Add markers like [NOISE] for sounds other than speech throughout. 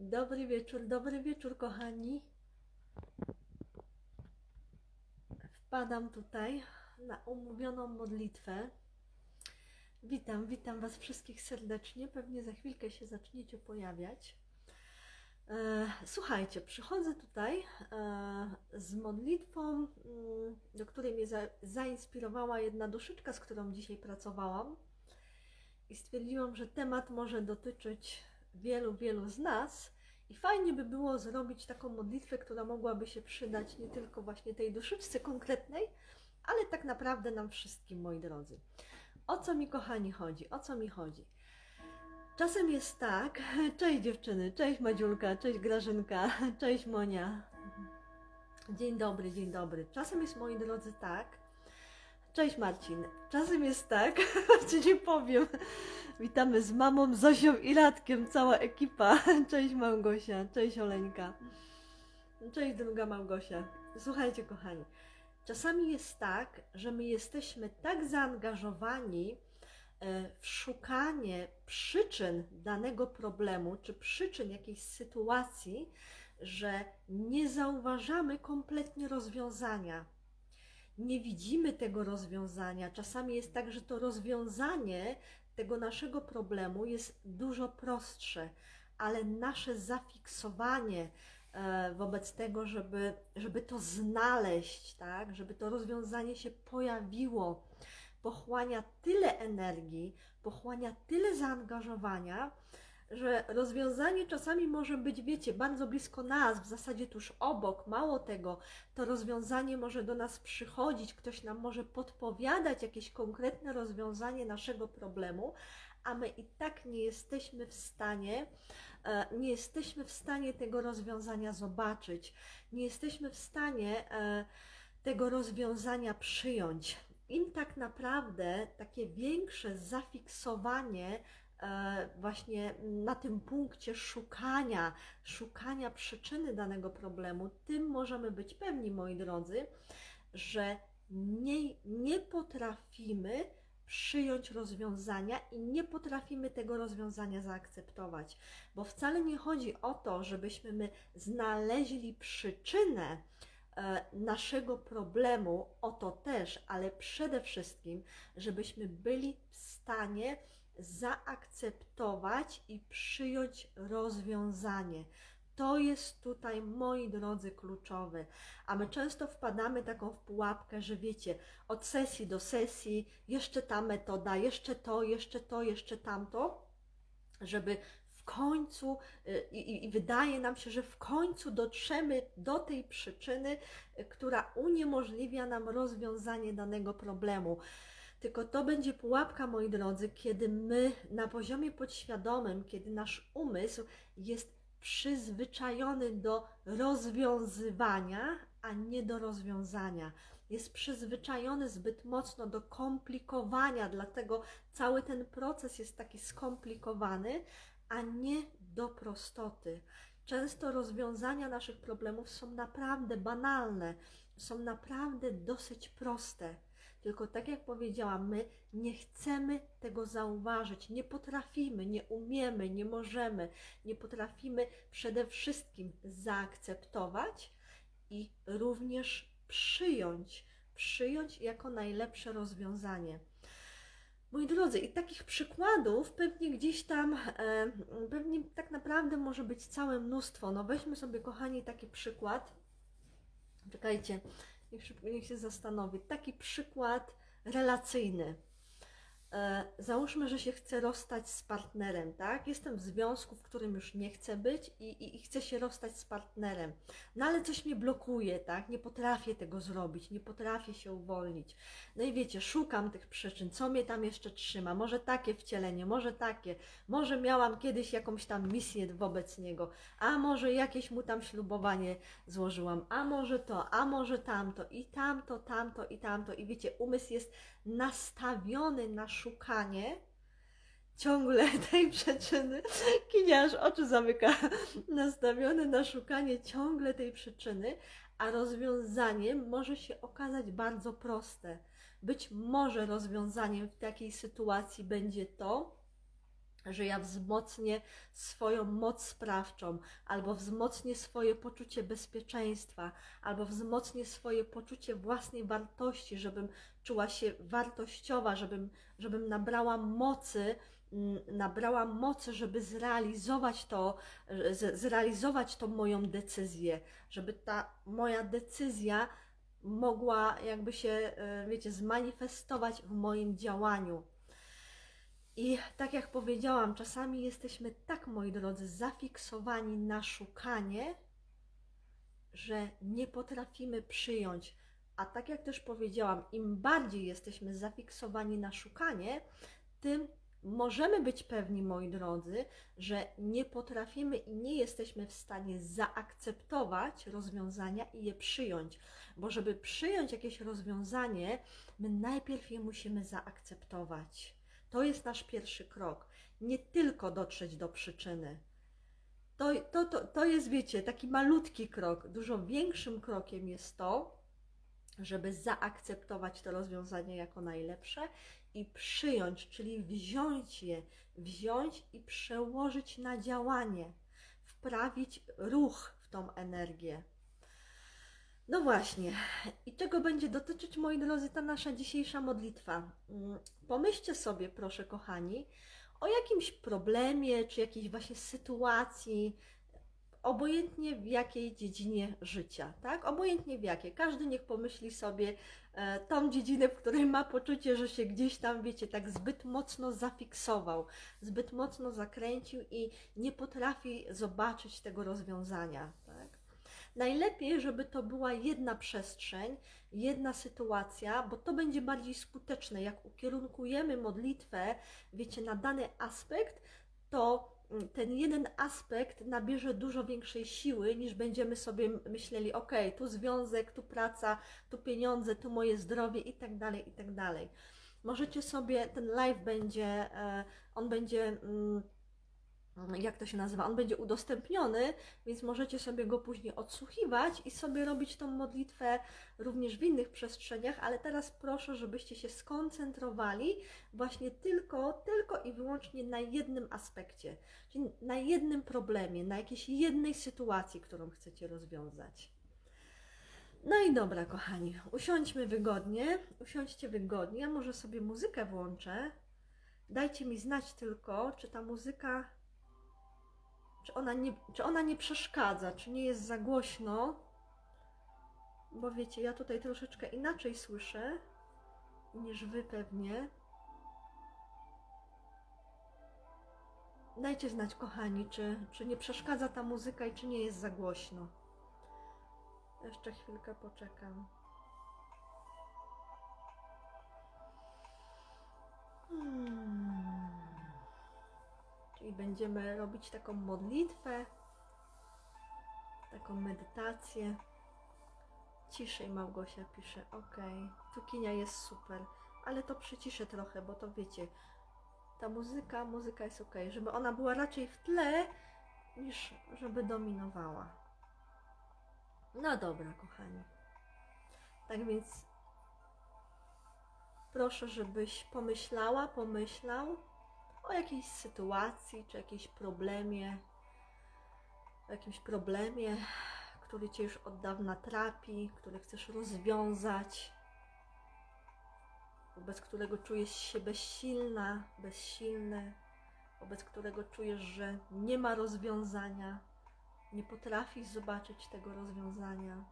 Dobry wieczór, dobry wieczór, kochani. Wpadam tutaj na umówioną modlitwę. Witam, witam Was wszystkich serdecznie. Pewnie za chwilkę się zaczniecie pojawiać. E, Słuchajcie, przychodzę tutaj e, z modlitwą, mm, do której mnie za, zainspirowała jedna duszyczka, z którą dzisiaj pracowałam. I stwierdziłam, że temat może dotyczyć wielu, wielu z nas. I fajnie by było zrobić taką modlitwę, która mogłaby się przydać nie tylko właśnie tej duszyczce konkretnej, ale tak naprawdę nam wszystkim, moi drodzy. O co mi, kochani, chodzi? O co mi chodzi? Czasem jest tak, [LAUGHS] cześć dziewczyny, cześć Madziulka, cześć Grażynka, [LAUGHS] cześć Monia. Dzień dobry, dzień dobry. Czasem jest, moi drodzy, tak, Cześć Marcin. Czasem jest tak, [LAUGHS] czy nie powiem. Witamy z mamą, Zosią i Radkiem, cała ekipa. [LAUGHS] Cześć Małgosia, cześć Oleńka. Cześć druga Małgosia. Słuchajcie kochani, czasami jest tak, że my jesteśmy tak zaangażowani e, w szukanie przyczyn danego problemu, czy przyczyn jakiejś sytuacji, że nie zauważamy kompletnie rozwiązania nie widzimy tego rozwiązania. Czasami jest tak, że to rozwiązanie tego naszego problemu jest dużo prostsze, ale nasze zafiksowanie e, wobec tego, żeby, żeby to znaleźć, tak, żeby to rozwiązanie się pojawiło, pochłania tyle energii, pochłania tyle zaangażowania, że rozwiązanie czasami może być, wiecie, bardzo blisko nas, w zasadzie tuż obok. Mało tego, to rozwiązanie może do nas przychodzić, ktoś nam może podpowiadać jakieś konkretne rozwiązanie naszego problemu, a my i tak nie jesteśmy w stanie, e, nie jesteśmy w stanie tego rozwiązania zobaczyć, nie jesteśmy w stanie e, tego rozwiązania przyjąć. Im tak naprawdę takie większe zafiksowanie właśnie na tym punkcie szukania, szukania przyczyny danego problemu, tym możemy być pewni, moi drodzy, że nie, nie potrafimy przyjąć rozwiązania i nie potrafimy tego rozwiązania zaakceptować. Bo wcale nie chodzi o to, żebyśmy my znaleźli przyczynę e, naszego problemu, o to też, ale przede wszystkim, żebyśmy byli w stanie zaakceptować i przyjąć rozwiązanie. To jest tutaj, moi drodzy, kluczowe. A my często wpadamy taką w pułapkę, że wiecie, od sesji do sesji, jeszcze ta metoda, jeszcze to, jeszcze to, jeszcze tamto, żeby w końcu, y, i, i- wydaje nam się, że w końcu dotrzemy do tej przyczyny, y, która uniemożliwia nam rozwiązanie danego problemu. Tylko to będzie pułapka, moi drodzy, kiedy my na poziomie podświadomym, kiedy nasz umysł jest przyzwyczajony do rozwiązywania, a nie do rozwiązania. Jest przyzwyczajony zbyt mocno do komplikowania, dlatego cały ten proces jest taki skomplikowany, a nie do prostoty. Często rozwiązania naszych problemów są naprawdę banalne, są naprawdę dosyć proste. Tylko tak jak powiedziałam, my nie chcemy tego zauważyć, nie potrafimy, nie umiemy, nie możemy, nie potrafimy przede wszystkim zaakceptować i również przyjąć, przyjąć jako najlepsze rozwiązanie. Moi drodzy, i takich przykładów pewnie gdzieś tam, pewnie tak naprawdę może być całe mnóstwo. No weźmy sobie, kochani, taki przykład. Czekajcie, niech, niech się zastanowi. Taki przykład relacyjny. E, załóżmy, że się chcę rozstać z partnerem, tak? Jestem w związku, w którym już nie chcę być i, i, i chcę się rozstać z partnerem. No ale coś mnie blokuje, tak? Nie potrafię tego zrobić, nie potrafię się uwolnić. No i wiecie, szukam tych przyczyn, co mnie tam jeszcze trzyma. Może takie wcielenie, może takie. Może miałam kiedyś jakąś tam misję wobec niego, a może jakieś mu tam ślubowanie złożyłam, a może to, a może tamto, i tamto, tamto, i tamto. I wiecie, umysł jest nastawiony na szukanie ciągle [LAUGHS] tej przyczyny. Kinia aż oczy zamyka. Nastawiony na szukanie ciągle tej przyczyny, a rozwiązaniem może się okazać bardzo proste. Być może rozwiązaniem w takiej sytuacji będzie to, że ja wzmocnię swoją moc sprawczą, albo wzmocnię swoje poczucie bezpieczeństwa, albo wzmocnię swoje poczucie własnej wartości, żebym czuła się wartościowa, żebym, żebym nabrała mocy, mm, nabrała mocy, żeby zrealizować to, zrealizować tą moją decyzję, żeby ta moja decyzja mogła jakby się, e, wiecie, zmanifestować w moim działaniu. I tak jak powiedziałam, czasami jesteśmy tak, moi drodzy, zafiksowani na szukanie, że nie potrafimy przyjąć. A tak jak też powiedziałam, im bardziej jesteśmy zafiksowani na szukanie, tym możemy być pewni, moi drodzy, że nie potrafimy i nie jesteśmy w stanie zaakceptować rozwiązania i je przyjąć. Bo żeby przyjąć jakieś rozwiązanie, my najpierw je musimy zaakceptować. To jest nasz pierwszy krok. Nie tylko dotrzeć do przyczyny. To, to, to, to jest, wiecie, taki malutki krok. Dużo większym krokiem jest to, żeby zaakceptować to rozwiązanie jako najlepsze i przyjąć, czyli wziąć je, wziąć i przełożyć na działanie, wprawić ruch w tą energię. No właśnie, i czego będzie dotyczyć, moi drodzy, ta nasza dzisiejsza modlitwa? Mm, Pomyślcie sobie, proszę kochani, o jakimś problemie, czy jakiejś właśnie sytuacji, obojętnie w jakiej dziedzinie życia, tak? Obojętnie w jakiej. Każdy niech pomyśli sobie e, tą dziedzinę, w której ma poczucie, że się gdzieś tam, wiecie, tak zbyt mocno zafiksował, zbyt mocno zakręcił i nie potrafi zobaczyć tego rozwiązania? Najlepiej, żeby to była jedna przestrzeń, jedna sytuacja, bo to będzie bardziej skuteczne. Jak ukierunkujemy modlitwę, wiecie, na dany aspekt, to mm, ten jeden aspekt nabierze dużo większej siły, niż będziemy sobie myśleli, ok, tu związek, tu praca, tu pieniądze, tu moje zdrowie i tak dalej, i tak dalej. Możecie sobie, ten live będzie, e, on będzie, mm, jak to się nazywa, on będzie udostępniony, więc możecie sobie go później odsłuchiwać i sobie robić tą modlitwę również w innych przestrzeniach, ale teraz proszę, żebyście się skoncentrowali właśnie tylko, tylko i wyłącznie na jednym aspekcie, czyli na jednym problemie, na jakiejś jednej sytuacji, którą chcecie rozwiązać. No i dobra, kochani, usiądźmy wygodnie, usiądźcie wygodnie, ja może sobie muzykę włączę. Dajcie mi znać tylko, czy ta muzyka, czy ona nie, czy ona nie przeszkadza, czy nie jest za głośno. Bo wiecie, ja tutaj troszeczkę inaczej słyszę niż wy pewnie. Dajcie znać, kochani, czy, czy nie przeszkadza ta muzyka i czy nie jest za głośno. Jeszcze chwilkę poczekam. Hmm. Czyli będziemy robić taką modlitwę, taką medytację. Ciszej Małgosia pisze, ok. Cukinia jest super, ale to przyciszę trochę, bo to wiecie, ta muzyka, muzyka jest ok, żeby ona była raczej w tle, niż żeby dominowała. No dobra, kochani. Tak więc proszę, żebyś pomyślała, pomyślał o jakiejś sytuacji, czy jakimś problemie, o jakimś problemie, który Cię już od dawna trapi, który chcesz rozwiązać, wobec którego czujesz się bezsilna, bezsilny, wobec którego czujesz, że nie ma rozwiązania, nie potrafisz zobaczyć tego rozwiązania.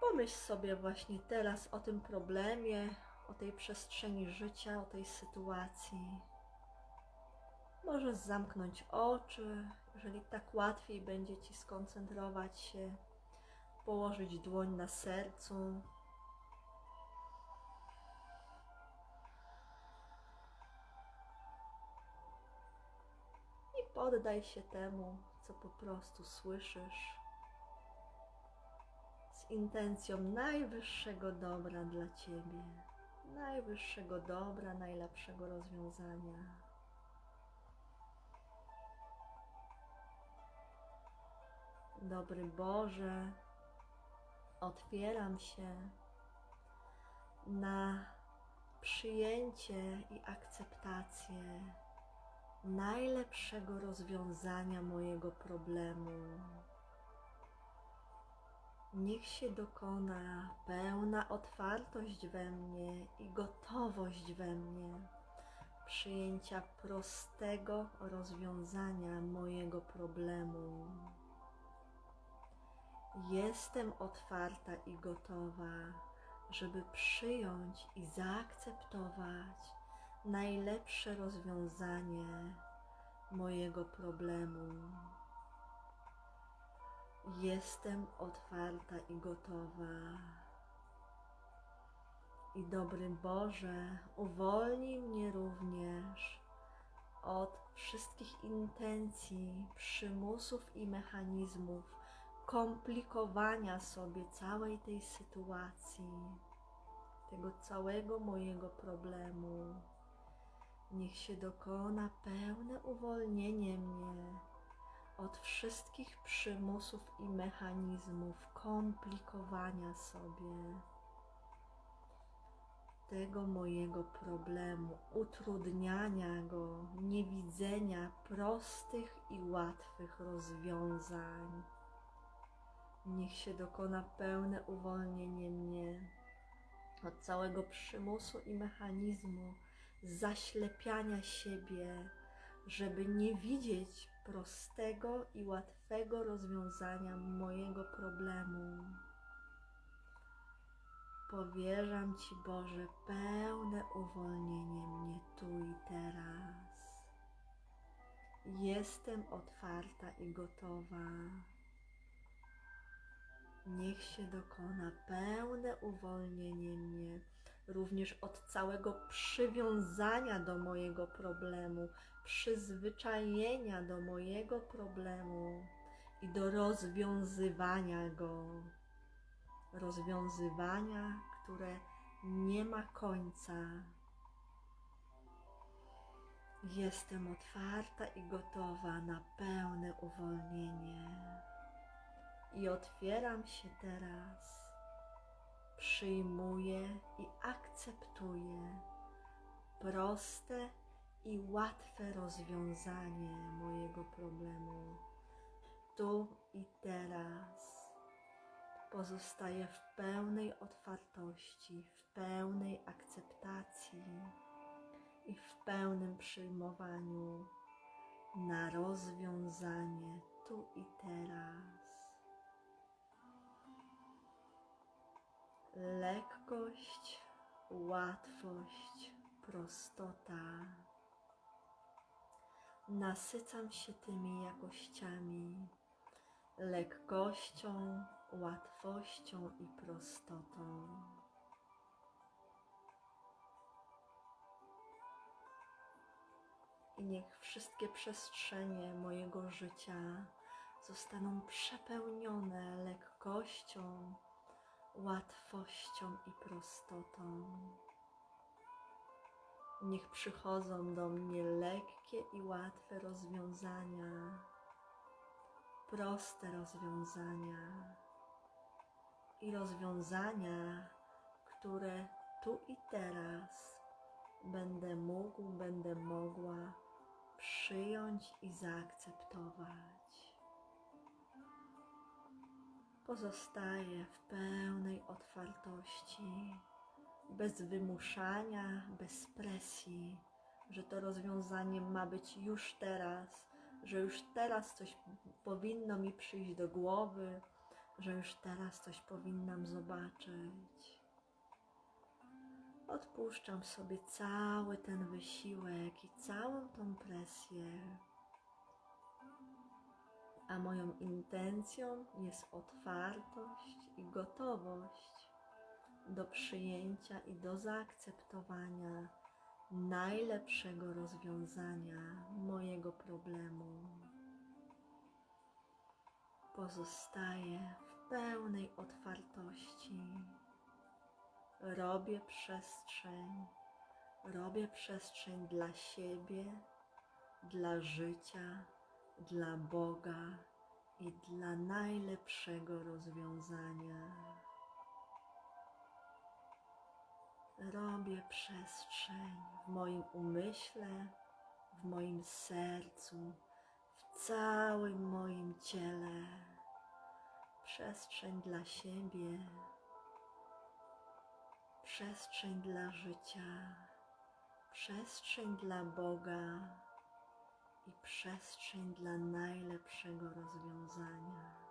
Pomyśl sobie właśnie teraz o tym problemie, o tej przestrzeni życia, o tej sytuacji. Możesz zamknąć oczy, jeżeli tak łatwiej będzie Ci skoncentrować się, położyć dłoń na sercu. I poddaj się temu, co po prostu słyszysz, z intencją najwyższego dobra dla Ciebie, najwyższego dobra, najlepszego rozwiązania. Dobry Boże, otwieram się na przyjęcie i akceptację najlepszego rozwiązania mojego problemu. Niech się dokona pełna otwartość we mnie i gotowość we mnie przyjęcia prostego rozwiązania mojego problemu. Jestem otwarta i gotowa, żeby przyjąć i zaakceptować najlepsze rozwiązanie mojego problemu. Jestem otwarta i gotowa. I dobry Boże, uwolnij mnie również od wszystkich intencji, przymusów i mechanizmów komplikowania sobie całej tej sytuacji, tego całego mojego problemu. Niech się dokona pełne uwolnienie mnie od wszystkich przymusów i mechanizmów komplikowania sobie tego mojego problemu, utrudniania go, niewidzenia prostych i łatwych rozwiązań. Niech się dokona pełne uwolnienie mnie od całego przymusu i mechanizmu zaślepiania siebie, żeby nie widzieć prostego i łatwego rozwiązania mojego problemu. Powierzam Ci, Boże, pełne uwolnienie mnie tu i teraz. Jestem otwarta i gotowa. Niech się dokona pełne uwolnienie mnie również od całego przywiązania do mojego problemu, przyzwyczajenia do mojego problemu i do rozwiązywania go. Rozwiązywania, które nie ma końca. Jestem otwarta i gotowa na pełne uwolnienie. I otwieram się teraz. Przyjmuję i akceptuję proste i łatwe rozwiązanie mojego problemu. Tu i teraz pozostaję w pełnej otwartości, w pełnej akceptacji i w pełnym przyjmowaniu na rozwiązanie tu i teraz. Lekkość, łatwość, prostota. Nasycam się tymi jakościami, lekkością, łatwością i prostotą. I niech wszystkie przestrzenie mojego życia zostaną przepełnione lekkością, łatwością i prostotą. Niech przychodzą do mnie lekkie i łatwe rozwiązania, proste rozwiązania i rozwiązania, które tu i teraz będę mógł, będę mogła przyjąć i zaakceptować. Pozostaję w pełnej otwartości, bez wymuszania, bez presji, że to rozwiązanie ma być już teraz, że już teraz coś powinno mi przyjść do głowy, że już teraz coś powinnam zobaczyć. Odpuszczam sobie cały ten wysiłek i całą tą presję. A moją intencją jest otwartość i gotowość do przyjęcia i do zaakceptowania najlepszego rozwiązania mojego problemu. Pozostaję w pełnej otwartości. Robię przestrzeń, robię przestrzeń dla siebie, dla życia, dla Boga i dla najlepszego rozwiązania. robię przestrzeń w moim umyśle, w moim sercu, w całym moim ciele. Przestrzeń dla siebie, przestrzeń dla życia, przestrzeń dla Boga i przestrzeń dla najlepszego rozwiązania.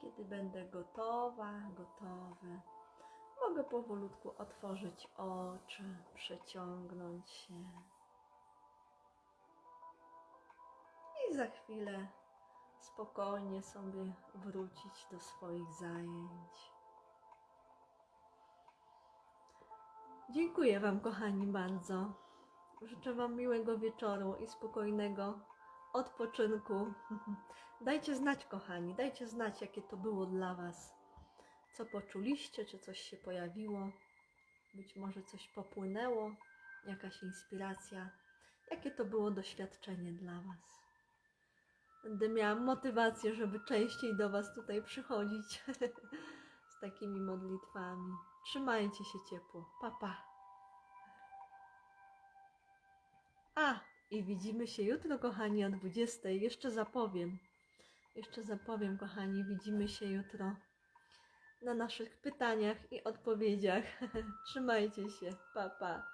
Kiedy będę gotowa, gotowy, mogę powolutku otworzyć oczy, przeciągnąć się. I za chwilę spokojnie sobie wrócić do swoich zajęć. Dziękuję Wam, kochani, bardzo. Życzę Wam miłego wieczoru i spokojnego odpoczynku. [LAUGHS] Dajcie znać, kochani, dajcie znać, jakie to było dla Was. Co poczuliście, czy coś się pojawiło, być może coś popłynęło, jakaś inspiracja. Jakie to było doświadczenie dla Was? Będę miała motywację, żeby częściej do Was tutaj przychodzić [LAUGHS] z takimi modlitwami. Trzymajcie się ciepło. Pa, pa. A, i widzimy się jutro, kochani, o 20. Jeszcze zapowiem. Jeszcze zapowiem, kochani, widzimy się jutro na naszych pytaniach i odpowiedziach. [LAUGHS] Trzymajcie się. Pa, pa.